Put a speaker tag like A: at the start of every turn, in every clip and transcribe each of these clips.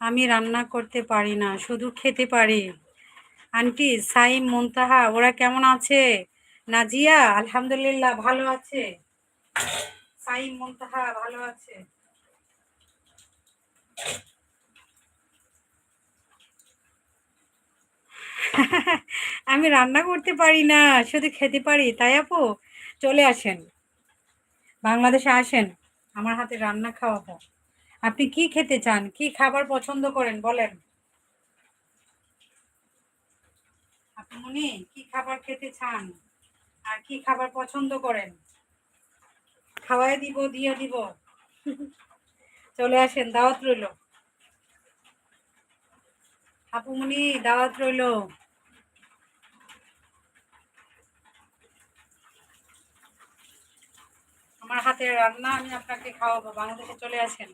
A: আমি রান্না করতে পারি না, শুধু খেতে পারি। আন্টি, সাইম, মুনতাহা, ওরা কেমন আছে? নাজিয়া, আলহামদুলিল্লাহ, ভালো আছে। সাইম, মুনতাহা, ভালো আছে। আমি রান্না করতে পারি না, শুধু খেতে পারি। তাই আপু, চলে আসেন। বাংলাদেশে আসেন, আমার হাতে রান্না খাওয়াবো। আপনি কি খেতে চান? কি খাবার পছন্দ করেন? বলেন। আপনি কি খাবার খেতে চান? আর কি খাবার পছন্দ করেন? খাওয়াই দিব, দিয়ে দিব। চলে আসেন, দাওয়াত রইল। আপুমনি দাওয়াত রইল। আমার হাতের রান্না আমি আপনাকে খাওয়াবো, বাংলাদেশে চলে আসেন।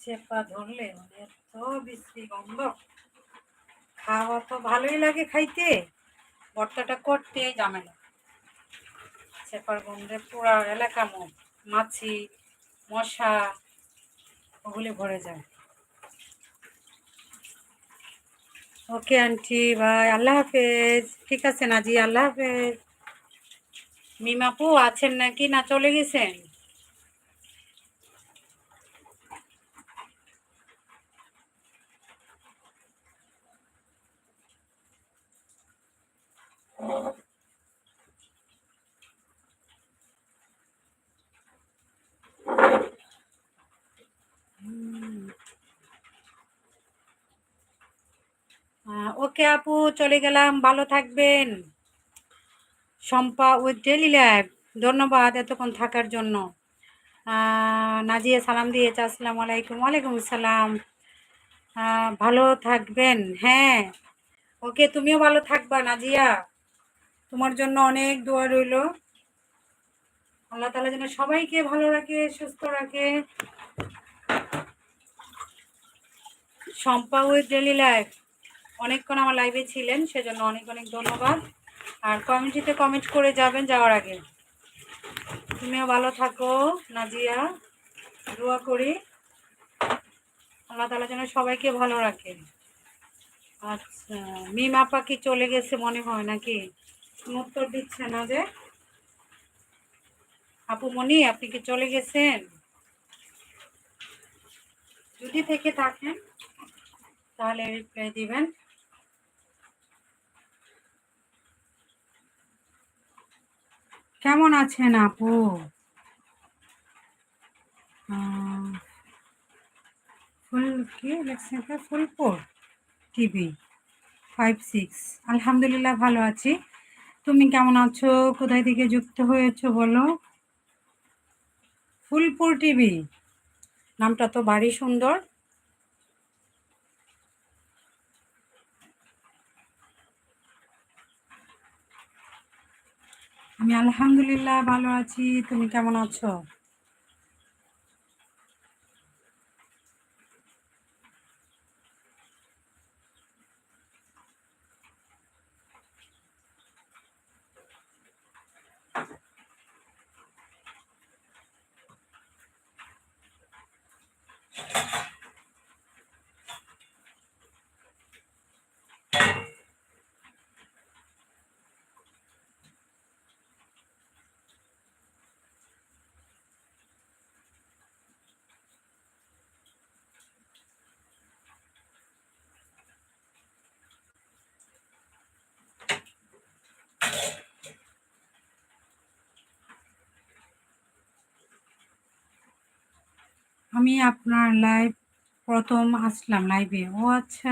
A: চেপা ধরলে মানে এত বিশ্রী গন্ধ। খাওয়া তো ভালোই লাগে খাইতে। ভর্তাটা করতে ঝামেলা। চেপার গন্ধে পুরা এলাকা মাছি, মশা ওগুলি ভরে যায়। ওকে আন্টি, ভাই, আল্লাহ হাফেজ। ঠিক আছে নাজি, আল্লাহ হাফেজ। মিমাপু আছেন নাকি? না চলে গেছেন? ওকে আপু, চলে গেলাম। ভালো থাকবেন। শম্পা উইথ ডেলি লাইভ ধন্যবাদ এতক্ষণ থাকার জন্য। নাজিয়া সালাম দিয়েছে, আসসালামু আলাইকুম। ওয়ালাইকুম আসসালাম। ভালো থাকবেন। হ্যাঁ। ওকে, তুমিও ভালো থাকবা, নাজিয়া। তোমার জন্য অনেক দোয়া রইল। আল্লাহ তালা যেন সবাইকে ভালো রাখে, সুস্থ রাখে। শম্পা উইথ ডেলি লাইফ অনেকক্ষণ আমার লাইভে ছিলেন, সেজন্য অনেক অনেক ধন্যবাদ। আর কমেন্টিতে কমেন্ট করে যাবেন যাওয়ার আগে। তুমিও ভালো থাকো, নাজিয়া। দোয়া করি। আল্লাহ তালা যেন সবাইকে ভালো রাখে। আচ্ছা মিম আপা কি চলে গেছে মনে হয় নাকি? উত্তর দিচ্ছে না যে। আপু মনি, আপনি কি চলে গেছেন? যদি থেকে থাকেন, তাহলে রিপ্লাই দিবেন। কেমন আছেন আপু? ফুল কি লেখছেন ফুলপুর টিভি ফাইভ সিক্স আলহামদুলিল্লাহ ভালো আছি। তুমি কেমন আছো? কোথায় থেকে যুক্ত হয়েছো বলো? ফুলপুর টিভি। নামটা তো ভারী সুন্দর। আমি আলহামদুলিল্লাহ ভালো আছি। তুমি কেমন আছো? আমি আপনার লাইভ প্রথম আসলাম লাইভে ও আচ্ছা।